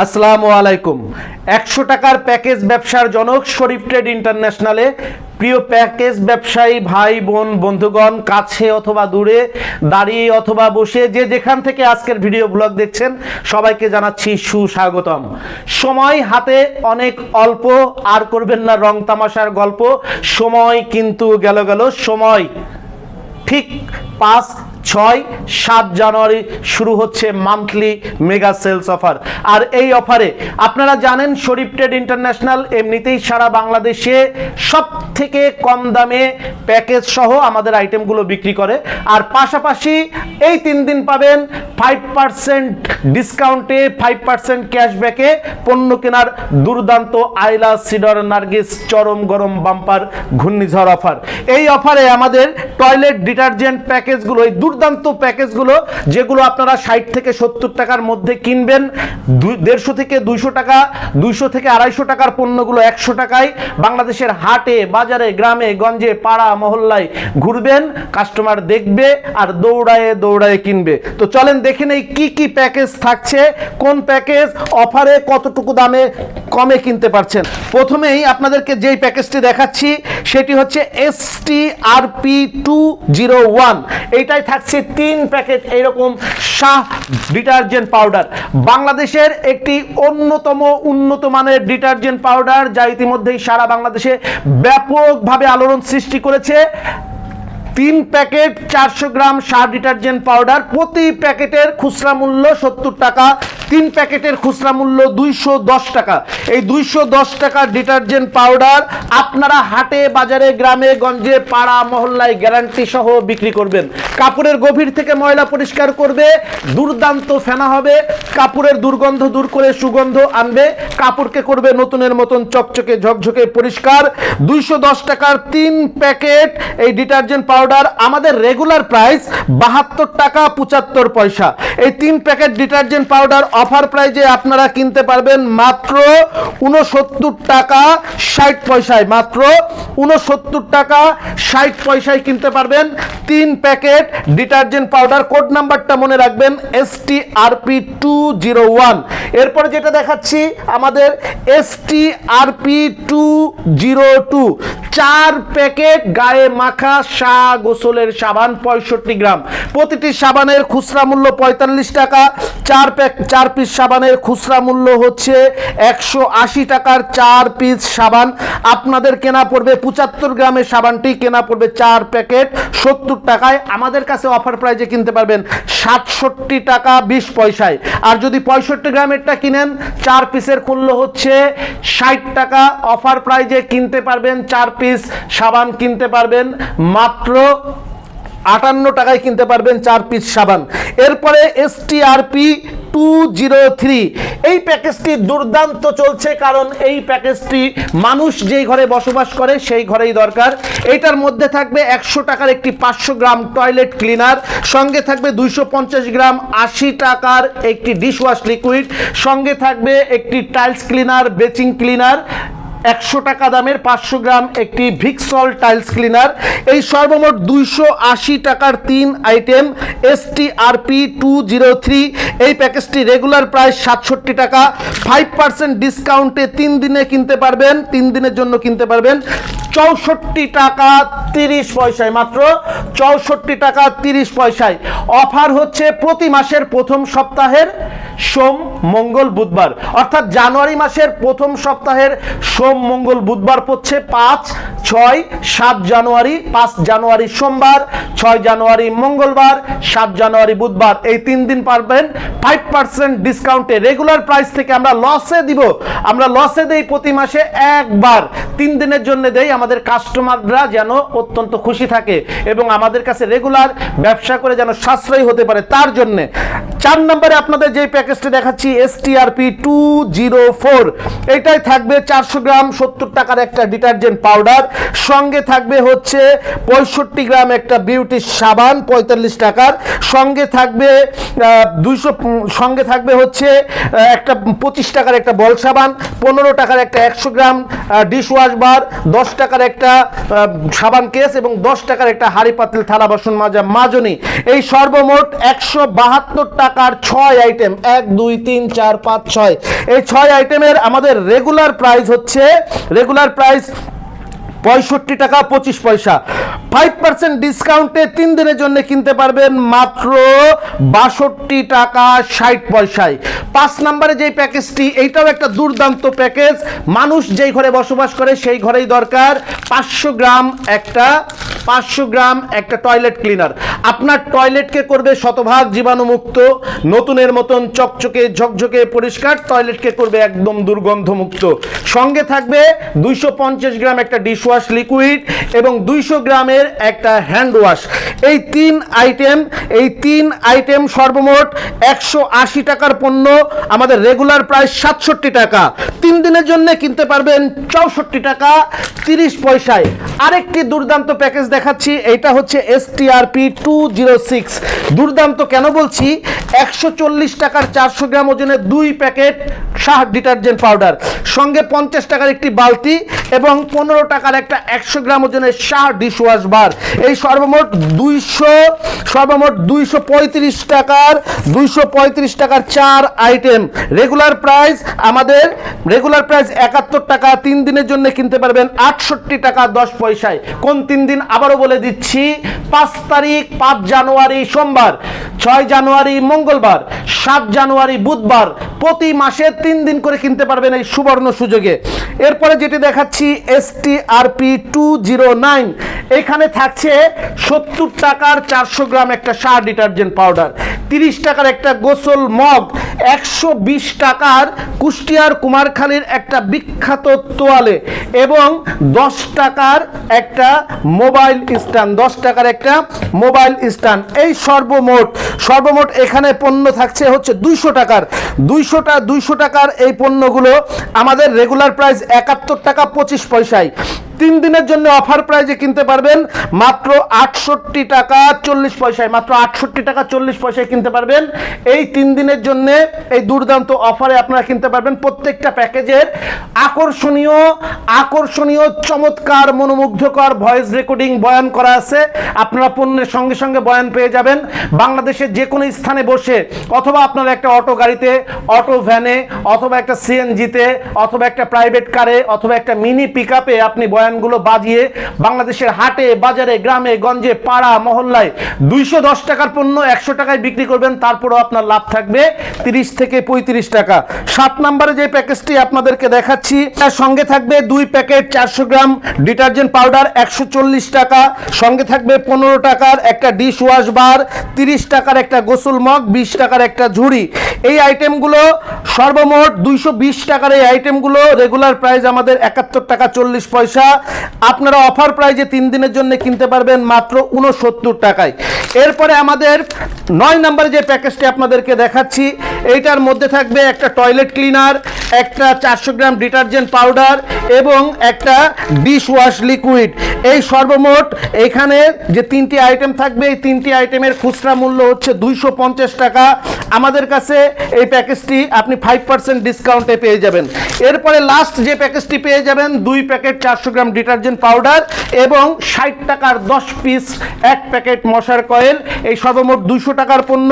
আসসালামু আলাইকুম। একশো টাকার প্যাকেজ ব্যবসার জনক শরীফ ট্রেড ইন্টারন্যাশনালে। প্রিয় প্যাকেজ ব্যবসায়ী ভাই, বোন, বন্ধুগণ, কাছে অথবা দূরে, দাঁড়িয়ে অথবা বসে যে যেখান থেকে আজকের ভিডিও ব্লগ দেখছেন, সবাইকে জানাচ্ছি সুস্বাগতম। সময় হাতে অনেক অল্প, আর করবেন না রং তামাশার গল্প। সময় কিন্তু গেল গেল, সময় ঠিক পাঁচ ছয়, সাত জানুয়ারি শুরু হচ্ছে মান্থলি মেগা সেলস অফার আর এই অফারে আপনারা জানেন, শরীফ ট্রেড ইন্টারন্যাশনাল এমনিতেই সারা বাংলাদেশে সব থেকে কম দামে প্যাকেজ সহ আমাদের আইটেমগুলো বিক্রি করে। আর পাশাপাশি এই তিন দিন পাবেন ফাইভ পার্সেন্ট ডিসকাউন্টে ফাইভ পার্সেন্ট ক্যাশব্যাকে পণ্য কেনার দুর্দান্ত আইলা, সিডর, নার্গিস, চরম গরম বাম্পার ঘূর্ণিঝড় অফার। এই অফারে আমাদের টয়লেট ডিটারজেন্ট প্যাকেজগুলো, এই দুর্দান্ত প্যাকেজগুলো, যেগুলো আপনারা ষাট থেকে সত্তর টাকার মধ্যে কিনবেন দেড়শো থেকে দুইশো টাকা, দুইশো থেকে আড়াইশো টাকার পণ্যগুলো একশো টাকায় বাংলাদেশের হাটে, বাজারে, গ্রামে, গঞ্জে, পাড়া, মহল্লায় ঘুরবেন, কাস্টমার দেখবে আর দৌড়ায়ে দৌড়ায়ে কিনবে। তো চলেন দেখে নেই কি কি প্যাকেজ থাকছে, কোন প্যাকেজ, অফারে কতটুকু দামে কমে কিনতে পারছেন। প্রথমেই আপনাদেরকে যেই প্যাকেজটি দেখাচ্ছি, সেটি হচ্ছে S T R P two zero one এইটাই থাকছে তিন প্যাকেট এইরকম শাহ ডিটারজেন্ট পাউডার। বাংলাদেশের একটি অন্যতম উন্নত মানের ডিটারজেন্ট পাউডার, যা ইতিমধ্যেই সারা বাংলাদেশে ব্যাপকভাবে আলোড়ন সৃষ্টি করেছে। তিন প্যাকেট চারশো গ্রাম সার ডিটারজেন্ট পাউডার প্রতি প্যাকেটের খুচরা মূল্য সত্তর টাকা। তিন প্যাকেটের খুচরা মূল্য দুইশো দশ টাকা। এই দুইশো টাকার ডিটারজেন্ট পাউডার আপনারা হাটে, বাজারে, গ্রামে, গঞ্জে, পাড়া, মহল্লায় গ্যারান্টি সহ বিক্রি করবেন। কাপড়ের গভীর থেকে ময়লা পরিষ্কার করবে, দুর্দান্ত ফেনা হবে, কাপড়ের দুর্গন্ধ দূর করে সুগন্ধ আনবে, কাপড়কে করবে নতুনের মতন চকচকে ঝকঝকে পরিষ্কার। দুইশো দশ টাকার তিন প্যাকেট এই ডিটারজেন্ট পাউডার আমাদের রেগুলার প্রাইস বাহাত্তর টাকা পঁচাত্তর পয়সা। এই তিন প্যাকেট ডিটারজেন্ট পাউডার অফার প্রাইজে আপনারা কিনতে পারবেন মাত্র উনসত্তর টাকা ষাট পয়সায়, মাত্র উনসত্তর টাকা ষাট পয়সায় কিনতে পারবেন তিন প্যাকেট ডিটারজেন্ট পাউডার। কোড নাম্বারটা মনে রাখবেন, S T R P two zero one. এরপরে যেটা দেখাচ্ছি, আমাদের S T R P two zero two. চার প্যাকেট গায়ে মাখা শাহ গোসলের সাবান, পঁয়ষট্টি গ্রাম। প্রতিটি সাবানের খুচরা মূল্য পঁয়তাল্লিশ টাকা। চার প্যাক চার পিস সাবানের খুচরা মূল্য হচ্ছে একশো আশি টাকার চার পিস সাবান। আপনাদের কেনা পড়বে পঁচাত্তর গ্রামের সাবানটি, কেনা পড়বে চার প্যাকেট সত্তর টাকায়। আমাদের কাছে অফার প্রাইজে কিনতে পারবেন সাতষট্টি টাকা বিশ পয়সায়। আর যদি পঁয়ষট্টি গ্রামেরটা কিনেন চার পিসের মূল্য হচ্ছে ষাট টাকা। অফার প্রাইজে কিনতে পারবেন চার পিস সাবান কিনতে পারবেন। মাত্র আটান্ন টাকায় কিনতে পারবেন চার পিস সাবান। এরপরে S T R P two zero three এই প্যাকেজটি দুর্দান্ত চলছে কারণ এই প্যাকেজটি মানুষ যেই ঘরে বসবাস করে সেই ঘরেই দরকার। এটার মধ্যে থাকবে একশো টাকার একটি পাঁচশো গ্রাম টয়লেট ক্লিনার সঙ্গে থাকবে দুইশো পঞ্চাশ গ্রাম আশি টাকার একটি ডিশওয়াশ লিকুইড সঙ্গে থাকবে একটি টাইলস ক্লিনার বেচিং ক্লিনার একশো টাকা দামের পাঁচশো গ্রাম একটি ভিক্সল টাইলস ক্লিনার এই সর্বমোট দুইশো আশি টাকার তিন item S T R P two zero three এই প্যাকেজটি রেগুলার প্রায় সাতষট্টি টাকা। ফাইভ পার্সেন্ট ডিসকাউন্টে তিন দিনে কিনতে পারবেন, তিন দিনের জন্য কিনতে পারবেন। চৌষট্টি টাকা তিরিশ পয়সায়, মাত্র চৌষট্টি টাকা তিরিশ পয়সায়। অফার হচ্ছে প্রতি মাসের প্রথম সপ্তাহের সোম, মঙ্গল, বুধবার। অর্থাৎ জানুয়ারি মাসের প্রথম সপ্তাহের সোম, মঙ্গল, বুধবার পড়ছে পাঁচ ছয়, সাত জানুয়ারি, পাঁচ জানুয়ারি সোমবার, ছয় জানুয়ারি মঙ্গলবার, সাত জানুয়ারি বুধবার। এই তিন দিন পারবেন ফাইভ পার্সেন্ট ডিসকাউন্টে রেগুলার প্রাইস থেকে আমরা লসে দিব। আমরা লসে দেই প্রতি মাসে একবার। তিন দিনের জন্য দেই আমাদের কাস্টমাররা যেন অত্যন্ত খুশি থাকে এবং আমাদের কাছে রেগুলার ব্যবসা করে যেন সাশ্রয়ী হতে পারে। তার জন্য চার নম্বরে আপনাদের যে প্যাকেজটি দেখাচ্ছি S T R P two zero four এটাই থাকবে চারশো গ্রাম, সত্তর টাকার একটা ডিটারজেন্ট পাউডার। সঙ্গে থাকবে হচ্ছে পঁয়ষট্টি গ্রাম একটা বিউটি সাবান, পঁয়তাল্লিশ টাকার। সঙ্গে থাকবে দুইশো, সঙ্গে থাকবে হচ্ছে একটা পঁচিশ টাকার একটা বল সাবান, পনেরো টাকার একটা একশো গ্রাম ডিশ ওয়াশ বার দশ টাকার একটা সাবান কেস এবং দশ টাকার একটা হাড়ি পাতিল থালা বাসন মাজা মাজনি। এই সর্বমোট একশো বাহাত্তর টাকা টাকার ছয় আইটেম এক, দুই, তিন, চার, পাঁচ, ছয়। এই ছয় আইটেমের আমাদের রেগুলার প্রাইস হচ্ছে রেগুলার প্রাইস পঁয়ষট্টি টাকা পঁচিশ পয়সা। ফাইভ পার্সেন্ট ডিসকাউন্টে তিন দিনের জন্য কিনতে পারবেন মাত্র বাষট্টি টাকা ষাট পয়সায়। পাঁচ নম্বরে যেই প্যাকেজটি এইটাও একটা দুর্দান্ত প্যাকেজ মানুষ যেই ঘরে বসবাস করে সেই ঘরেই দরকার পাঁচশো গ্রাম একটা, পাঁচশো গ্রাম একটা টয়লেট ক্লিনার আপনার টয়লেটকে করবে শতভাগ জীবাণুমুক্ত, নতুনের মতন চকচকে, ঝকঝকে, পরিষ্কার টয়লেটকে করবে একদম দুর্গন্ধমুক্ত। সঙ্গে থাকবে দুইশো পঞ্চাশ গ্রাম একটা ডিশওয়াশ লিকুইড এবং দুইশো গ্রামের একটা হ্যান্ড ওয়াশ এই তিন আইটেম এই তিন আইটেম সর্বমোট একশো আশি টাকার পণ্য, আমাদের রেগুলার প্রায় সাতষট্টি টাকা। তিন দিনের জন্য কিনতে পারবেন চৌষট্টি টাকা, তিরিশ পয়সায়। আরেকটি দুর্দান্ত প্যাকেজ দেখাচ্ছি, এটা হচ্ছে S TRP two zero six দুর্দান্ত কেন বলছি? একশো চল্লিশ টাকার চারশো গ্রাম ওজনের দুই প্যাকেট শাহ ডিটারজেন্ট পাউডার, সঙ্গে পঞ্চাশ টাকার একটি বালতি এবং পনেরো টাকার একটা একশো গ্রাম ওজনের শাহ ডিশওয়াশ বার এই সর্বমোট দুইশো সর্বমোট দুইশো পঁয়ত্রিশ টাকার, দুইশো পঁয়ত্রিশ টাকার চার আইটেম রেগুলার প্রাইস আমাদের রেগুলার প্রাইস একাত্তর টাকা, তিন দিনের জন্য কিনতে পারবেন আটষট্টি টাকা, দশ পয়সায়। কোন তিন দিন আবারও বলে দিচ্ছি, পাঁচ তারিখ, পাঁচ জানুয়ারি সোমবার, ছয় জানুয়ারি মঙ্গলবার, সাত জানুয়ারি বুধবার, প্রতি মাসে তিন দিন করে কিনতে পারবেন এই সুবর্ণ সুযোগে। এরপরে যেটি দেখাচ্ছি S T R P two zero nine এখানে থাকছে সত্তর টাকার চারশো গ্রাম একটা সার ডিটারজেন্ট পাউডার, তিরিশ টাকার একটা গোসল মগ একশো বিশ টাকার কুষ্টিয়ার কুমারখালীর একটা বিখ্যাত তোয়ালে এবং দশ টাকার একটা মোবাইল স্ট্যান্ড, দশ টাকার একটা মোবাইল স্ট্যান্ড। এই সর্বমোট সর্বমোট এখানে পণ্য থাকছে হচ্ছে দুইশো টাকার। দুইশোটা দুইশো টাকার এই পণ্যগুলো আমাদের রেগুলার প্রাইস একাত্তর টাকা পঁচিশ পয়সায়। তিন দিনের জন্য অফার প্রাইজে কিনতে পারবেন মাত্র আটষট্টি টাকা চল্লিশ পয়সায়, মাত্র আটষট্টি টাকা চল্লিশ পয়সায় কিনতে পারবেন। এই তিন দিনের জন্য এই দুর্দান্ত অফারে আপনারা কিনতে পারবেন প্রত্যেকটা প্যাকেজের আকর্ষণীয় আকর্ষণীয়, চমৎকার, মনোমুগ্ধকর ভয়েস রেকর্ডিং বয়ান করা আছে। আপনারা পণ্যের সঙ্গে সঙ্গে বয়ান পেয়ে যাবেন। বাংলাদেশের যে কোনো স্থানে বসে অথবা আপনারা একটা অটো গাড়িতে, অটো ভ্যানে, অথবা একটা সিএনজিতে, অথবা একটা প্রাইভেট কারে, অথবা একটা মিনি পিক আপনি বয়ানগুলো বাজিয়ে বাংলাদেশের হাটে, বাজারে, গ্রামে, গঞ্জে, পাড়া, মহল্লায় দুইশো দশ টাকার পণ্য একশো টাকায় বিক্রি করবেন। তারপরেও আপনার লাভ থাকবে। তিরিশ থেকে পঁয়ত্রিশ টাকা। সাত নম্বরে যে প্যাকেজটি আপনাদেরকে দেখাচ্ছি, তার সঙ্গে থাকবে দুই প্যাকেট চারশো গ্রাম ডিটারজেন্ট পাউডার একশো চল্লিশ টাকা, সঙ্গে থাকবে পনেরো টাকার একটা ডিশ ওয়াশ বার, তিরিশ টাকার একটা গোসল মগ, বিশ টাকার একটা ঝুড়ি। এই আইটেমগুলো সর্বমোট দুইশো বিশ টাকার এই আইটেমগুলো রেগুলার প্রাইস আমাদের একাত্তর টাকা চল্লিশ পয়সা। আপনারা অফার প্রাইজে তিন দিনের জন্য কিনতে পারবেন মাত্র উনসত্তর টাকায়। এরপরে আমাদের নয় নম্বরে যে প্যাকেজটি আপনাদেরকে দেখাচ্ছি এইটার মধ্যে থাকবে একটা টয়লেট ক্লিনার একটা চারশো গ্রাম ডিটারজেন্ট পাউডার এবং একটা ডিশ ওয়াশ লিকুইড এই সর্বমোট এখানে যে তিনটি আইটেম থাকবে, এই তিনটি আইটেমের খুচরা মূল্য হচ্ছে দুইশো পঞ্চাশ টাকা। আমাদের কাছে এই প্যাকেজটি আপনি ফাইভ পার্সেন্ট ডিসকাউন্টে পেয়ে যাবেন। এরপরে লাস্ট যে প্যাকেজটি পেয়ে যাবেন, দুই প্যাকেট চারশো গ্রাম ডিটারজেন্ট পাউডার এবং ষাট টাকার দশ পিস এক প্যাকেট মশার কয়েল। এই সর্বমোট দুইশো টাকার পণ্য।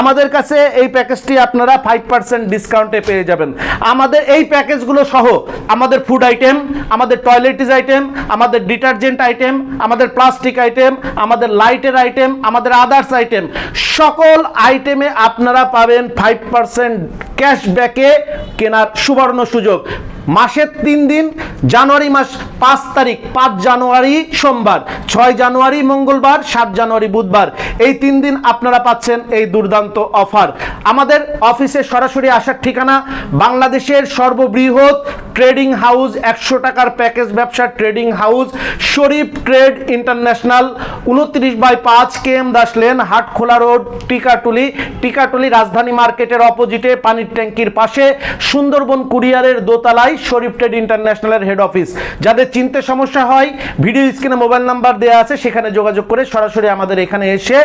আমাদের কাছে এই প্যাকেজটি আপনারা ফাইভ পার্সেন্ট ডিসকাউন্টে পেয়ে যাবেন। আমাদের এই প্যাকেজগুলো সহ আমাদের ফুড আইটেম আমাদের টয়লেটিস আইটেম আমাদের ডিটারজেন্ট আইটেম আমাদের প্লাস্টিক আইটেম আমাদের লাইটের আইটেম আমাদের আদার্স আইটেম সকল আইটেমে আপনারা পাবেন ফাইভ পার্সেন্ট ক্যাশব্যাকে কেনার সুবর্ণ সুযোগ। মাসের তিন দিন, জানুয়ারি মাস পাঁচ তারিখ, পাঁচ জানুয়ারি সোমবার, ছয় জানুয়ারি মঙ্গলবার, সাত জানুয়ারি বুধবার। এই তিন দিন আপনারা পাচ্ছেন এই দুর্দান্ত অফার। আমাদের অফিসে সরাসরি আসার ঠিকানা বাংলাদেশের সর্ববৃহৎ ট্রেডিং হাউস, একশো টাকার প্যাকেজ ব্যবসা trading house, Sharif trade international, উনত্রিশ বাই পাঁচ K M Das lane, Hatkhola road, Tikatuli Tikatuli Rajdhani মার্কেটের অপোজিটে পানির ট্যাঙ্কির পাশে, সুন্দরবন কুরিয়ারের দোতলায় শরীফ ট্রেড ইন্টারন্যাশনালের হেড অফিস। যাদের চিনতে সমস্যা হয়, ভিডিও স্ক্রিনে মোবাইল নাম্বার দেওয়া আছে, সেখানে যোগাযোগ করে সরাসরি আমাদের এখানে এসে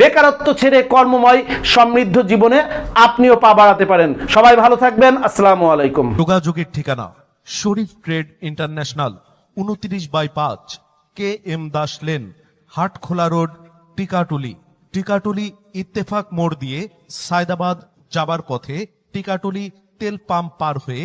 বেকারত্ব ছেড়ে কর্মময় সমৃদ্ধ জীবনে আপনিও পা বাড়াতে পারেন। সবাই ভালো থাকবেন, আসসালামু আলাইকুম। যোগাযোগের ঠিকানা, শরীফ ট্রেড ইন্টারন্যাশনাল, উনত্রিশ বাই পাঁচ, K M Das lane, Hatkhola road, Tikatuli. Tikatuli Ittefaq মোড় দিয়ে সায়দাবাদ যাবার পথে টিকাটুলি তেল পাম্প পার হয়ে